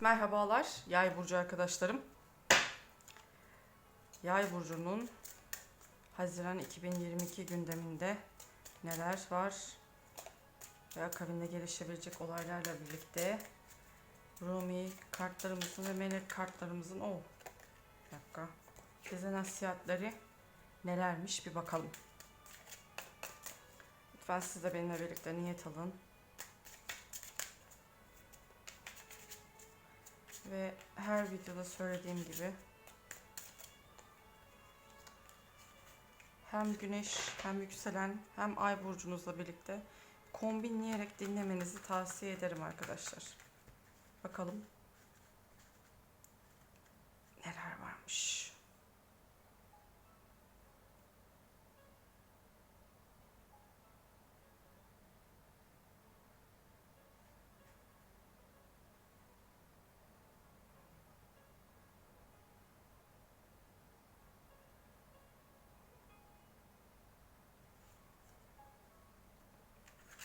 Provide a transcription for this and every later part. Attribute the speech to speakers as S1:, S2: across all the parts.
S1: merhabalar Yay burcu arkadaşlarım. Yay burcunun Haziran 2022 gündeminde neler var ve akabinde gelişebilecek olaylarla birlikte Rumi kartlarımızın ve melek kartlarımızın o bir dakika bize nasihatleri nelermiş bir bakalım. Lütfen siz de benimle birlikte niyet alın. Ve her videoda söylediğim gibi hem güneş hem yükselen hem ay burcunuzla birlikte kombinleyerek dinlemenizi tavsiye ederim arkadaşlar. Bakalım neler varmış.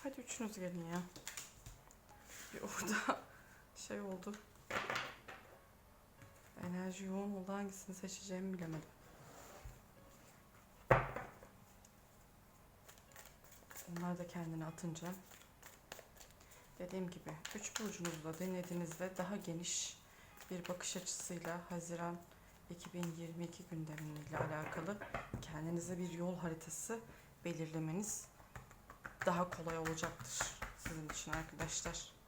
S1: Hadi üçünüz gelin ya. Bir orada şey oldu. Enerji yoğun oldu. Hangisini seçeceğimi bilemedim. Onlar da kendini atınca. Dediğim gibi üç burcunuzla dinlediğinizde daha geniş bir bakış açısıyla Haziran 2022 gündemiyle alakalı kendinize bir yol haritası belirlemeniz daha kolay olacaktır sizin için arkadaşlar.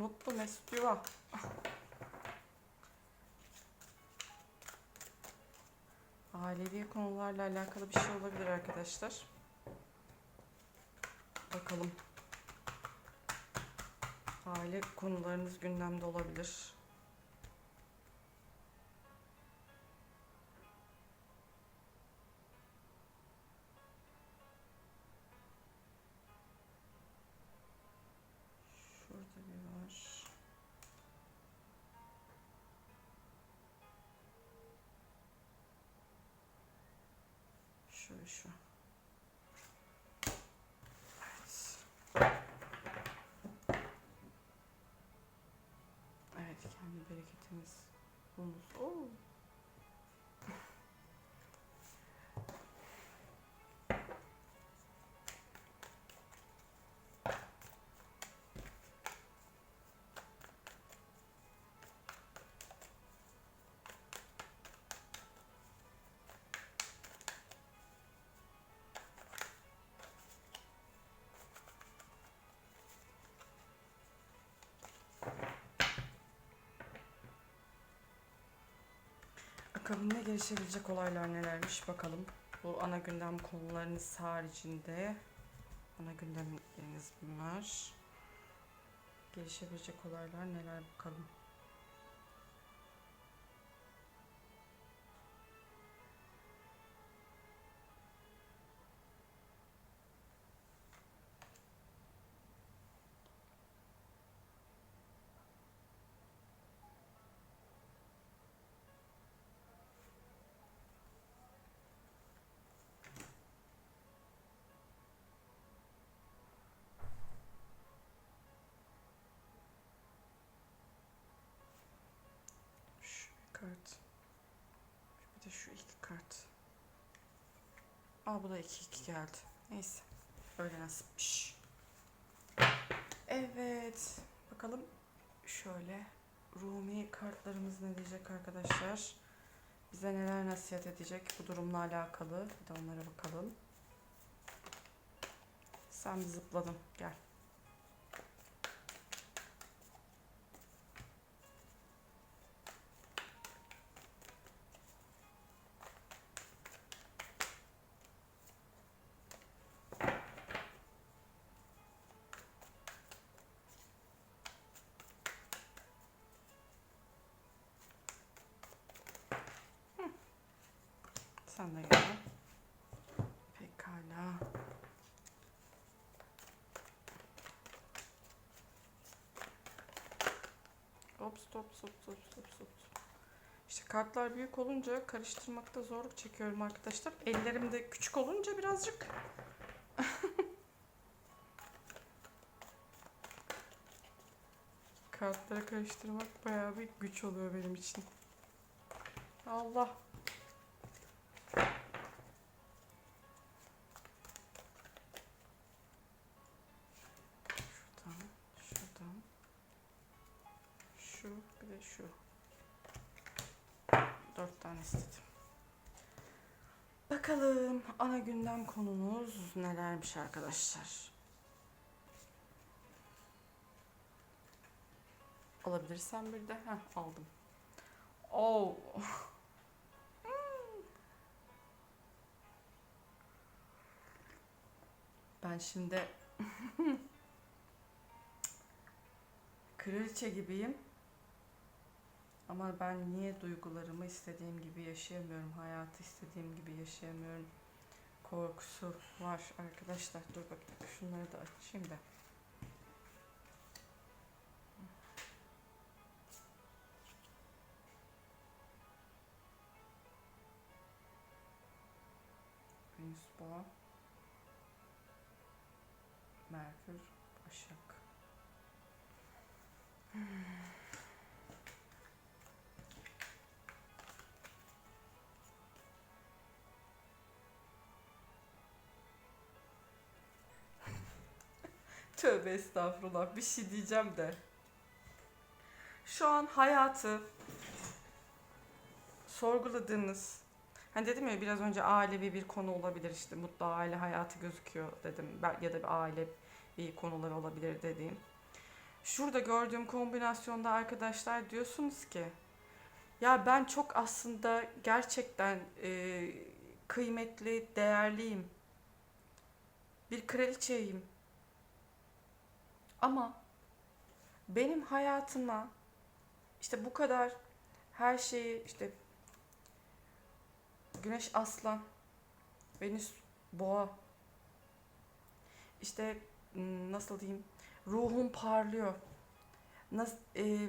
S1: Mutlu Mesut Yuva. Ailevi konularla alakalı bir şey olabilir arkadaşlar. Bakalım. Aile konularınız gündemde olabilir. Şu şu. Evet. Evet, kendi bereketiniz bulunuz. Oo. Akabinde gelişebilecek olaylar nelermiş bakalım. Bu ana gündem konularınız haricinde ana gündemleriniz bunlar. Gelişebilecek olaylar neler bakalım. Aa bu da iki iki geldi. Neyse. Öyle nasipmiş. Evet. Bakalım şöyle. Rumi kartlarımız ne diyecek arkadaşlar? Bize neler nasihat edecek bu durumla alakalı. Bir de onlara bakalım. Sen zıpladın. Gel. Sen de gel. Pekala. Hop stop stop stop stop stop. İşte kartlar büyük olunca karıştırmakta zorluk çekiyorum arkadaşlar. Ellerim de küçük olunca birazcık kartları karıştırmak bayağı bir güç oluyor benim için. Allah. Ana gündem konumuz nelermiş arkadaşlar. Alabilirsem bir de. Heh, aldım. Oh. Ben şimdi kraliçe gibiyim. Ama ben niye duygularımı istediğim gibi yaşayamıyorum, hayatı istediğim gibi yaşayamıyorum. Korkusu var arkadaşlar. Dur bakayım şunları da açayım da. Venüs. Merkür Başak. Tövbe estağfurullah bir şey diyeceğim de. Şu an hayatı sorguladığınız Hani dedim ya biraz önce ailevi bir konu olabilir işte mutlu aile hayatı gözüküyor dedim ya da bir aile bir konuları olabilir dediğim. Şurada gördüğüm kombinasyonda arkadaşlar diyorsunuz ki ya ben çok aslında gerçekten e, kıymetli, değerliyim. Bir kraliçeyim. Ama benim hayatıma işte bu kadar her şeyi işte Güneş Aslan, Venüs Boğa. İşte nasıl diyeyim? Ruhum parlıyor. Nasıl e,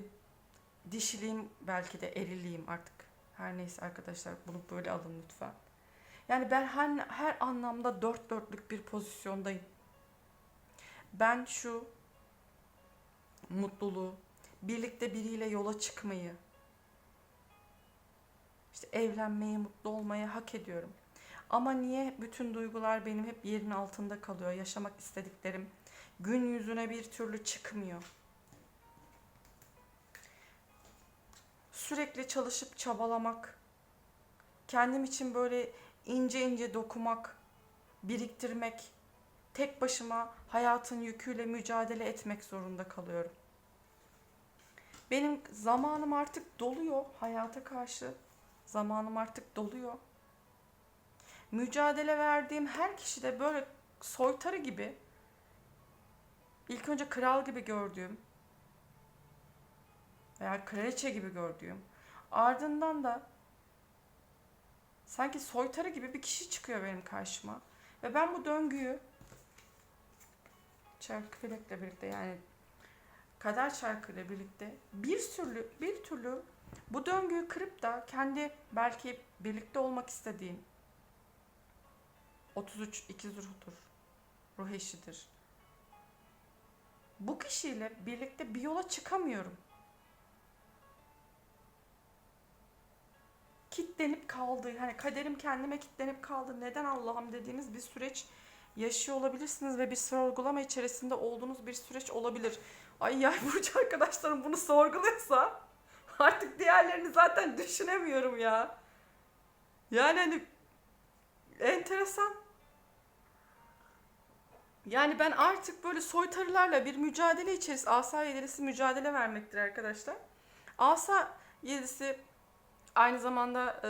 S1: dişiliğim belki de eriliyim artık. Her neyse arkadaşlar bunu böyle alın lütfen. Yani ben her, her anlamda dört dörtlük bir pozisyondayım. Ben şu mutluluğu, birlikte biriyle yola çıkmayı, işte evlenmeyi, mutlu olmayı hak ediyorum. Ama niye bütün duygular benim hep yerin altında kalıyor? Yaşamak istediklerim gün yüzüne bir türlü çıkmıyor. Sürekli çalışıp çabalamak, kendim için böyle ince ince dokumak, biriktirmek, tek başıma hayatın yüküyle mücadele etmek zorunda kalıyorum. Benim zamanım artık doluyor hayata karşı. Zamanım artık doluyor. Mücadele verdiğim her kişi de böyle soytarı gibi ilk önce kral gibi gördüğüm veya kraliçe gibi gördüğüm ardından da sanki soytarı gibi bir kişi çıkıyor benim karşıma ve ben bu döngüyü çarkı birlikte yani kader çarkıyla birlikte bir türlü bir türlü bu döngüyü kırıp da kendi belki birlikte olmak istediğim 33 ikiz ruhtur. Ruh eşidir. Bu kişiyle birlikte bir yola çıkamıyorum. Kitlenip kaldı. Hani kaderim kendime kitlenip kaldı. Neden Allah'ım dediğiniz bir süreç yaşıyor olabilirsiniz ve bir sorgulama içerisinde olduğunuz bir süreç olabilir. Ay ya Burcu arkadaşlarım bunu sorguluyorsa Artık diğerlerini zaten düşünemiyorum ya. Yani hani enteresan. Yani ben artık böyle soytarılarla bir mücadele içerisinde asa yedilisi mücadele vermektir arkadaşlar. Asa yedisi aynı zamanda e,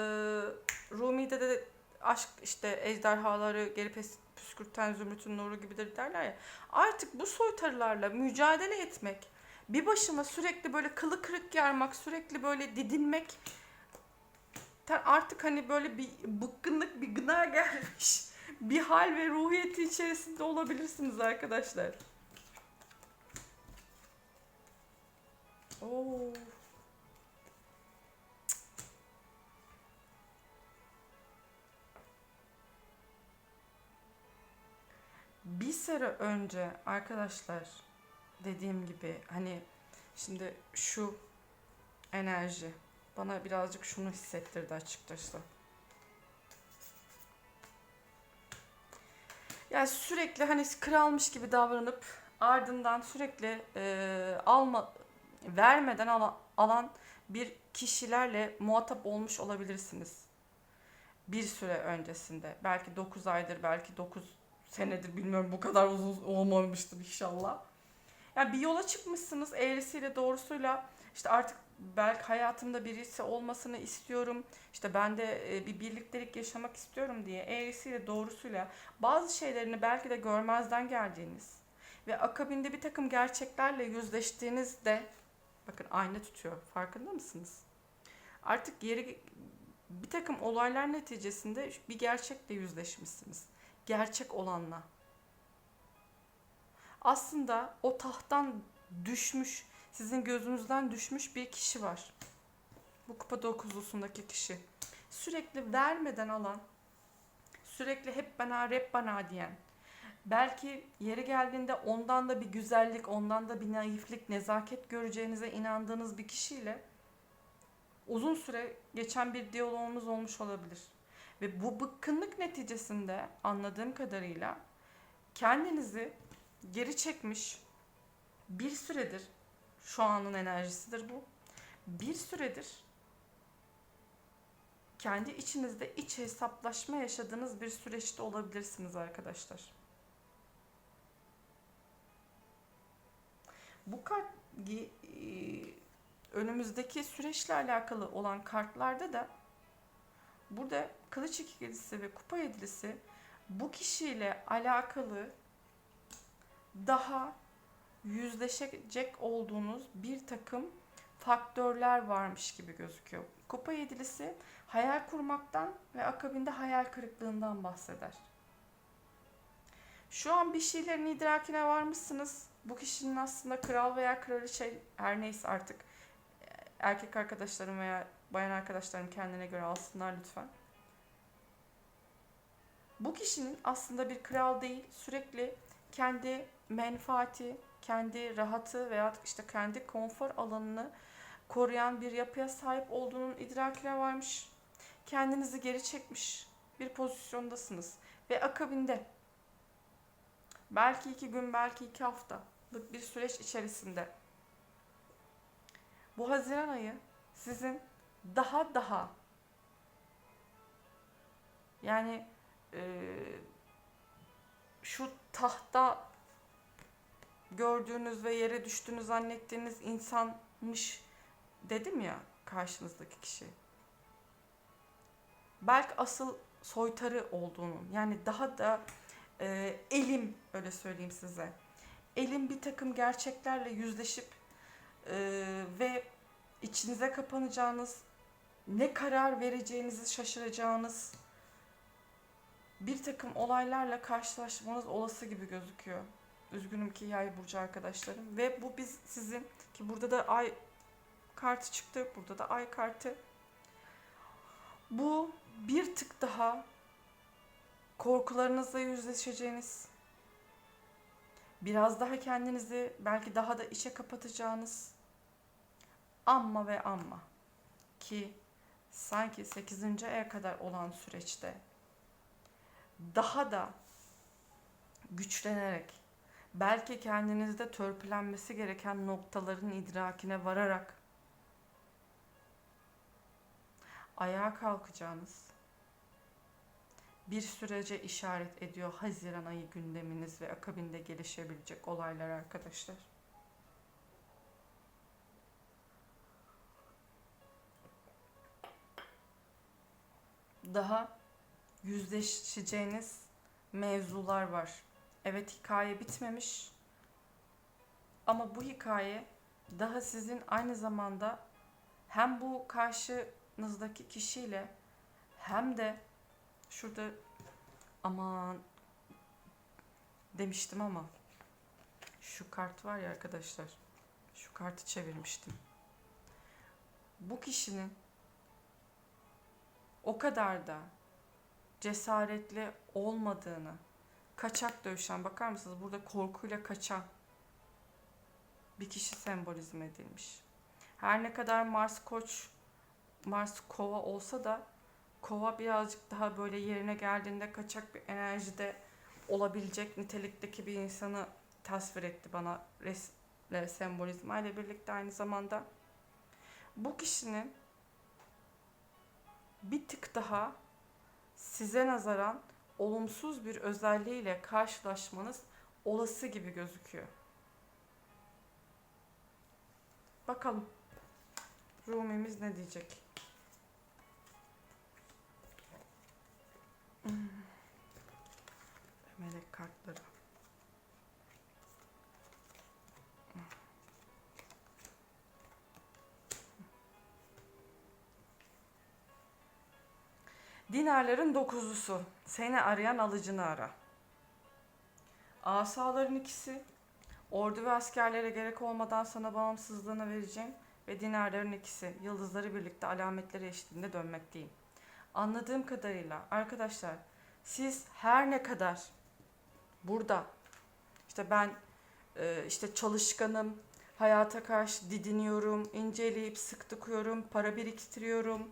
S1: Rumi'de de aşk işte ejderhaları geri pes- püskürten zümrütün nuru gibidir derler ya. Artık bu soytarılarla mücadele etmek bir başıma sürekli böyle kılı kırık yarmak, sürekli böyle didinmek artık hani böyle bir bıkkınlık, bir gına gelmiş bir hal ve ruhiyeti içerisinde olabilirsiniz arkadaşlar. Oo. Bir süre önce arkadaşlar dediğim gibi hani şimdi şu enerji bana birazcık şunu hissettirdi açıkçası. Yani sürekli hani kralmış gibi davranıp ardından sürekli e, alma vermeden ala- alan bir kişilerle muhatap olmuş olabilirsiniz. Bir süre öncesinde. Belki 9 aydır, belki 9 senedir bilmiyorum bu kadar uzun olmamıştır inşallah. Yani bir yola çıkmışsınız eğrisiyle doğrusuyla işte artık belki hayatımda birisi olmasını istiyorum. İşte ben de e, bir birliktelik yaşamak istiyorum diye eğrisiyle doğrusuyla bazı şeylerini belki de görmezden geldiğiniz ve akabinde bir takım gerçeklerle yüzleştiğinizde bakın ayna tutuyor farkında mısınız? Artık yeri bir takım olaylar neticesinde bir gerçekle yüzleşmişsiniz. Gerçek olanla. Aslında o tahttan düşmüş, sizin gözünüzden düşmüş bir kişi var. Bu kupa dokuzlusundaki kişi. Sürekli vermeden alan, sürekli hep bana, hep bana diyen, belki yeri geldiğinde ondan da bir güzellik, ondan da bir naiflik, nezaket göreceğinize inandığınız bir kişiyle uzun süre geçen bir diyalogumuz olmuş olabilir. Ve bu bıkkınlık neticesinde anladığım kadarıyla kendinizi geri çekmiş bir süredir şu anın enerjisidir bu. Bir süredir kendi içinizde iç hesaplaşma yaşadığınız bir süreçte olabilirsiniz arkadaşlar. Bu kart önümüzdeki süreçle alakalı olan kartlarda da burada kılıç ikilisi ve kupa yedilisi bu kişiyle alakalı daha yüzleşecek olduğunuz bir takım faktörler varmış gibi gözüküyor. Kupa yedilisi hayal kurmaktan ve akabinde hayal kırıklığından bahseder. Şu an bir şeylerin idrakine varmışsınız. Bu kişinin aslında kral veya kraliçe her neyse artık erkek arkadaşlarım veya bayan arkadaşlarım kendine göre alsınlar lütfen. Bu kişinin aslında bir kral değil, sürekli kendi menfaati, kendi rahatı veya işte kendi konfor alanını koruyan bir yapıya sahip olduğunun idrakine varmış. Kendinizi geri çekmiş bir pozisyondasınız. Ve akabinde belki iki gün, belki iki haftalık bir süreç içerisinde bu Haziran ayı sizin daha daha yani eee şu tahta gördüğünüz ve yere düştüğünü zannettiğiniz insanmış dedim ya karşınızdaki kişi. Belki asıl soytarı olduğunu yani daha da e, elim öyle söyleyeyim size. Elim bir takım gerçeklerle yüzleşip e, ve içinize kapanacağınız ne karar vereceğinizi şaşıracağınız bir takım olaylarla karşılaşmanız olası gibi gözüküyor. Üzgünüm ki yay burcu arkadaşlarım. Ve bu biz sizin ki burada da ay kartı çıktı. Burada da ay kartı. Bu bir tık daha korkularınızla yüzleşeceğiniz, biraz daha kendinizi belki daha da içe kapatacağınız amma ve amma ki sanki 8. aya kadar olan süreçte daha da güçlenerek belki kendinizde törpülenmesi gereken noktaların idrakine vararak ayağa kalkacağınız bir sürece işaret ediyor Haziran ayı gündeminiz ve akabinde gelişebilecek olaylar arkadaşlar. Daha yüzleşeceğiniz mevzular var. Evet hikaye bitmemiş. Ama bu hikaye daha sizin aynı zamanda hem bu karşınızdaki kişiyle hem de şurada aman demiştim ama şu kart var ya arkadaşlar. Şu kartı çevirmiştim. Bu kişinin o kadar da cesaretli olmadığını, kaçak dövüşen bakar mısınız? Burada korkuyla kaçan bir kişi sembolizm edilmiş. Her ne kadar Mars Koç, Mars Kova olsa da Kova birazcık daha böyle yerine geldiğinde kaçak bir enerjide olabilecek nitelikteki bir insanı tasvir etti bana resle sembolizma ile birlikte aynı zamanda. Bu kişinin bir tık daha size nazaran olumsuz bir özelliğiyle karşılaşmanız olası gibi gözüküyor. Bakalım Rumi'miz ne diyecek? Melek kartları. Dinarların dokuzlusu. Seni arayan alıcını ara. Asaların ikisi. Ordu ve askerlere gerek olmadan sana bağımsızlığını vereceğim. Ve dinarların ikisi. Yıldızları birlikte alametleri eşliğinde dönmekteyim. Anladığım kadarıyla arkadaşlar siz her ne kadar burada işte ben e, işte çalışkanım, hayata karşı didiniyorum, inceleyip sık tıkıyorum, para biriktiriyorum,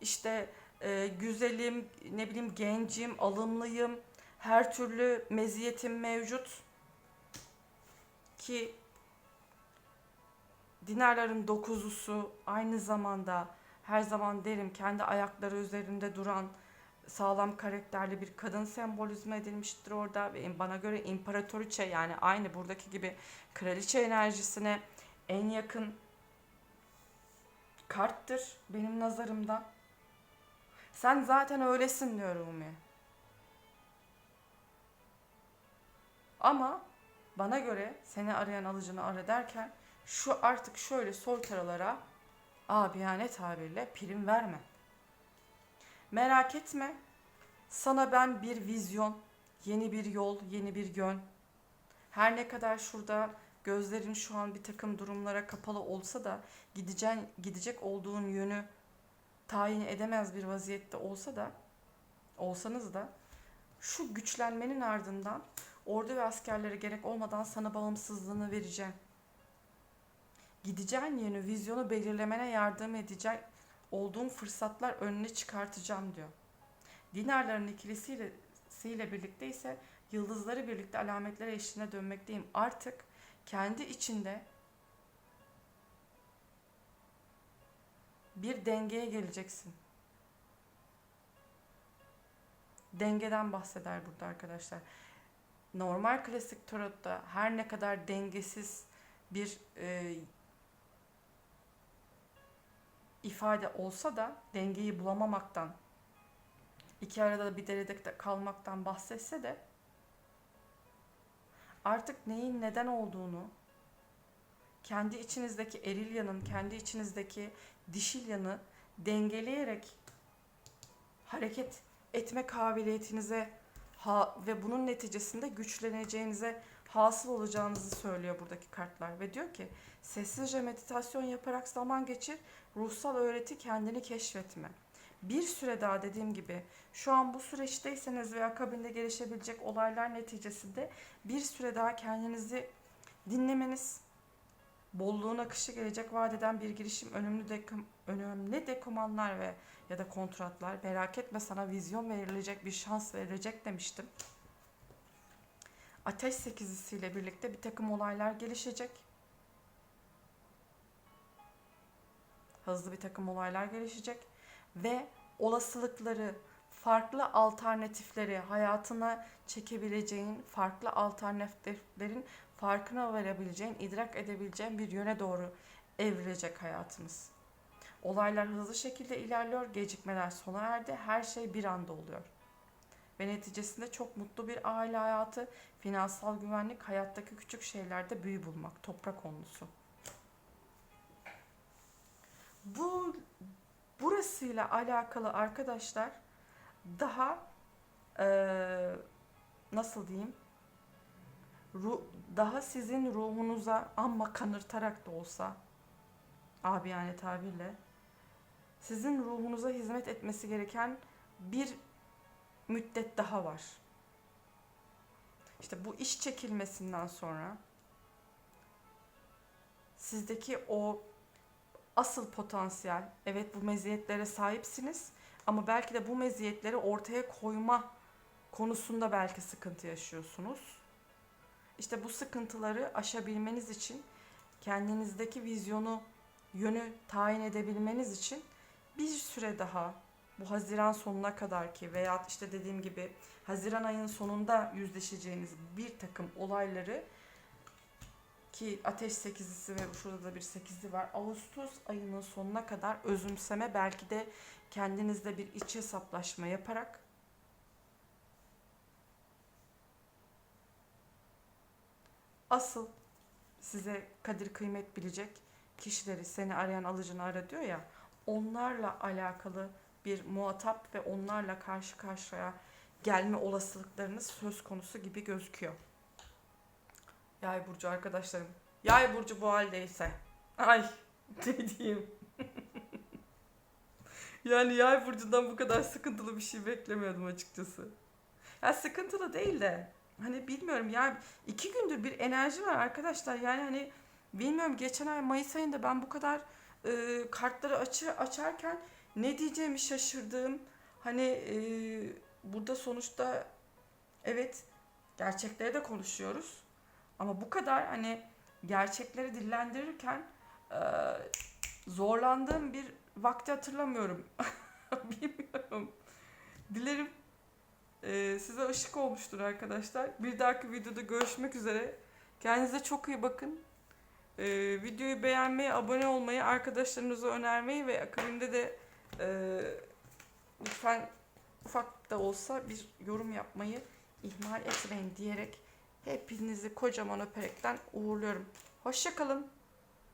S1: işte e, güzelim, ne bileyim gencim, alımlıyım, her türlü meziyetim mevcut ki dinarların dokuzusu aynı zamanda her zaman derim kendi ayakları üzerinde duran sağlam karakterli bir kadın sembolizme edilmiştir orada ve bana göre imparatoriçe yani aynı buradaki gibi kraliçe enerjisine en yakın karttır benim nazarımda. Sen zaten öylesin diyor Umi. Ama bana göre seni arayan alıcını ara derken şu artık şöyle soytaralara abiyane tabirle prim verme. Merak etme. Sana ben bir vizyon, yeni bir yol, yeni bir yön. Her ne kadar şurada gözlerin şu an bir takım durumlara kapalı olsa da gideceğin, gidecek olduğun yönü tayin edemez bir vaziyette olsa da olsanız da şu güçlenmenin ardından ordu ve askerlere gerek olmadan sana bağımsızlığını vereceğim. Gideceğin yönü, vizyonu belirlemene yardım edecek olduğum fırsatlar önüne çıkartacağım diyor. Dinarların ikilisiyle ile birlikte ise yıldızları birlikte alametlere eşliğine dönmekteyim. Artık kendi içinde bir dengeye geleceksin. Dengeden bahseder burada arkadaşlar. Normal klasik tarotta her ne kadar dengesiz bir e, ifade olsa da dengeyi bulamamaktan, iki arada bir derede kalmaktan bahsetse de artık neyin neden olduğunu, kendi içinizdeki eril yanın, kendi içinizdeki dişil yanı dengeleyerek hareket etme kabiliyetinize ha, ve bunun neticesinde güçleneceğinize hasıl olacağınızı söylüyor buradaki kartlar ve diyor ki sessizce meditasyon yaparak zaman geçir, ruhsal öğreti kendini keşfetme. Bir süre daha dediğim gibi şu an bu süreçteyseniz ve akabinde gelişebilecek olaylar neticesinde bir süre daha kendinizi dinlemeniz, bolluğun akışı gelecek vadeden bir girişim önemli dekom, önemli dekomanlar ve ya da kontratlar merak etme sana vizyon verilecek bir şans verilecek demiştim. Ateş sekizisiyle birlikte bir takım olaylar gelişecek. Hızlı bir takım olaylar gelişecek ve olasılıkları, farklı alternatifleri hayatına çekebileceğin, farklı alternatiflerin farkına varabileceğin, idrak edebileceğin bir yöne doğru evrilecek hayatımız. Olaylar hızlı şekilde ilerliyor, gecikmeler sona erdi, her şey bir anda oluyor. Ve neticesinde çok mutlu bir aile hayatı, finansal güvenlik, hayattaki küçük şeylerde büyü bulmak, toprak onlusu. Bu Burasıyla alakalı arkadaşlar daha eee, nasıl diyeyim? Ru- daha sizin ruhunuza amma kanırtarak da olsa abi yani tabirle sizin ruhunuza hizmet etmesi gereken bir müddet daha var. İşte bu iş çekilmesinden sonra sizdeki o asıl potansiyel, evet bu meziyetlere sahipsiniz ama belki de bu meziyetleri ortaya koyma konusunda belki sıkıntı yaşıyorsunuz. İşte bu sıkıntıları aşabilmeniz için kendinizdeki vizyonu, yönü tayin edebilmeniz için bir süre daha bu Haziran sonuna kadar ki veya işte dediğim gibi Haziran ayının sonunda yüzleşeceğiniz bir takım olayları ki ateş sekizlisi ve şurada da bir sekizli var. Ağustos ayının sonuna kadar özümseme belki de kendinizde bir iç hesaplaşma yaparak asıl size kadir kıymet bilecek kişileri seni arayan alıcını ara diyor ya onlarla alakalı bir muhatap ve onlarla karşı karşıya gelme olasılıklarınız söz konusu gibi gözüküyor. Yay burcu arkadaşlarım. Yay burcu bu haldeyse. Ay ne diyeyim. Yani yay burcundan bu kadar sıkıntılı bir şey beklemiyordum açıkçası. Ya sıkıntılı değil de hani bilmiyorum ya iki gündür bir enerji var arkadaşlar. Yani hani bilmiyorum geçen ay Mayıs ayında ben bu kadar e, kartları açı, açarken ne diyeceğimi şaşırdım. Hani e, burada sonuçta evet gerçekleri de konuşuyoruz. Ama bu kadar hani gerçekleri dillendirirken e, zorlandığım bir vakti hatırlamıyorum. Bilmiyorum. Dilerim e, size ışık olmuştur arkadaşlar. Bir dahaki videoda görüşmek üzere. Kendinize çok iyi bakın. E, videoyu beğenmeyi, abone olmayı, arkadaşlarınıza önermeyi ve akabinde de e, lütfen ufak da olsa bir yorum yapmayı ihmal etmeyin diyerek hepinizi kocaman öperekten uğurluyorum. Hoşçakalın.